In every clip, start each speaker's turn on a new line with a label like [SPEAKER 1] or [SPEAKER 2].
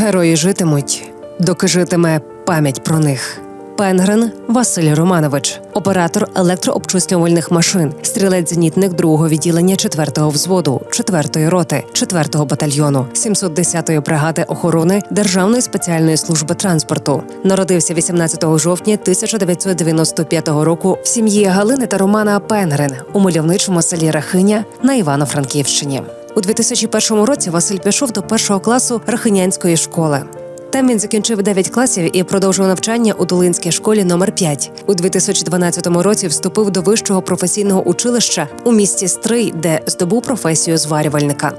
[SPEAKER 1] Герої житимуть, доки житиме пам'ять про них. Пенгрен Василь Романович, оператор електрообчислювальних машин, стрілець-зенітник другого відділення 4-го взводу, 4-ї роти, 4-го батальйону, 710-ї бригади охорони Державної спеціальної служби транспорту. Народився 18 жовтня 1995 року в сім'ї Галини та Романа Пенгрен у мальовничому селі Рахиня на Івано-Франківщині. У 2001 році Василь пішов до першого класу Рахинянської школи. Там він закінчив 9 класів і продовжив навчання у Долинській школі номер 5 У 2012 році вступив до вищого професійного училища у місті Стрий, де здобув професію зварювальника.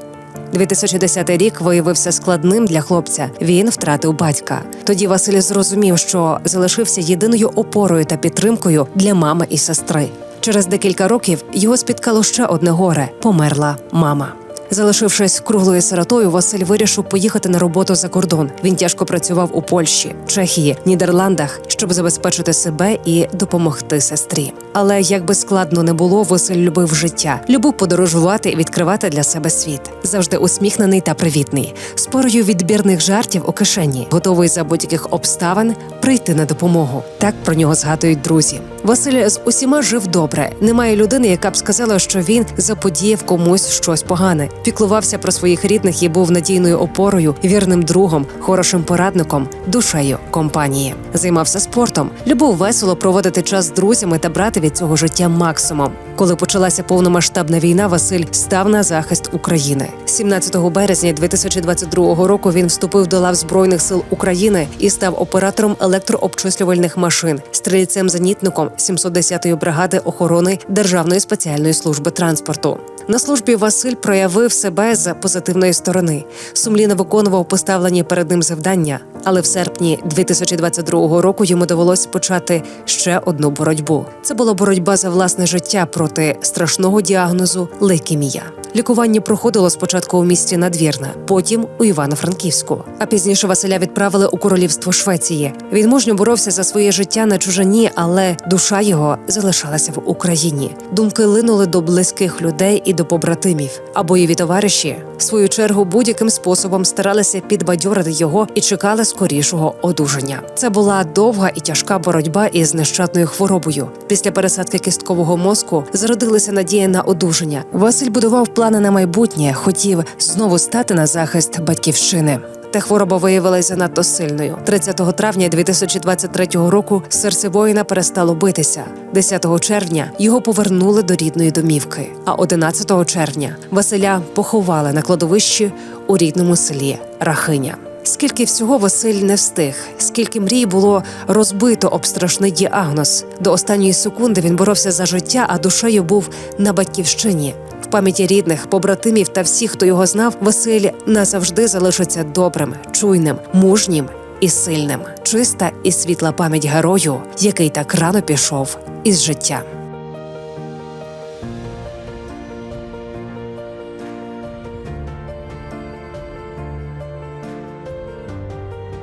[SPEAKER 1] 2010 рік виявився складним для хлопця. Він втратив батька. Тоді Василь зрозумів, що залишився єдиною опорою та підтримкою для мами і сестри. Через декілька років його спіткало ще одне горе померла мама. Залишившись круглою сиротою, Василь вирішив поїхати на роботу за кордон. Він тяжко працював у Польщі, Чехії, Нідерландах, щоб забезпечити себе і допомогти сестрі. Але як би складно не було, Василь любив життя, любив подорожувати і відкривати для себе світ. Завжди усміхнений та привітний, з порою відбірних жартів у кишені, готовий за будь-яких обставин прийти на допомогу. Так про нього згадують друзі. Василь з усіма жив добре. Немає людини, яка б сказала, що він заподіяв комусь щось погане. Піклувався про своїх рідних і був надійною опорою, вірним другом, хорошим порадником, душею компанії. Займався спортом, любив весело проводити час з друзями та брати від цього життя максимум. Коли почалася повномасштабна війна, Василь став на захист України. 17 березня 2022 року він вступив до лав збройних сил України і став оператором електрообчислювальних машин, стрільцем-зенітником 710-ї бригади охорони Державної спеціальної служби транспорту. На службі Василь проявив себе з позитивної сторони, сумлінно виконував поставлені перед ним завдання. Але в серпні 2022 року йому довелось почати ще одну боротьбу. Це була боротьба за власне життя проти страшного діагнозу лейкемія. Лікування проходило спочатку у місті Надвірна, потім у Івано-Франківську. А пізніше Василя відправили у королівство Швеції. Він мужньо боровся за своє життя на чужині, але душа його залишалася в Україні. Думки линули до близьких людей і до побратимів. А бойові товариші в свою чергу будь-яким способом старалися підбадьорити його і чекали скорішого одужання. Це була довга і тяжка боротьба із нещадною хворобою. Після пересадки кісткового мозку зародилася надія на одужання. Василь будував плани на майбутнє, хотів знову стати на захист батьківщини. Та хвороба виявилася занадто сильною. 30 травня 2023 року серце воїна перестало битися. 10 червня його повернули до рідної домівки. А 11 червня Василя поховали на кладовищі у рідному селі Рахиня. Скільки всього Василь не встиг, скільки мрій було розбито об страшний діагноз. До останньої секунди він боровся за життя, а душею був на батьківщині. Пам'яті рідних, побратимів та всіх, хто його знав, Василь назавжди залишиться добрим, чуйним, мужнім і сильним. Чиста і світла пам'ять герою, який так рано пішов із життя.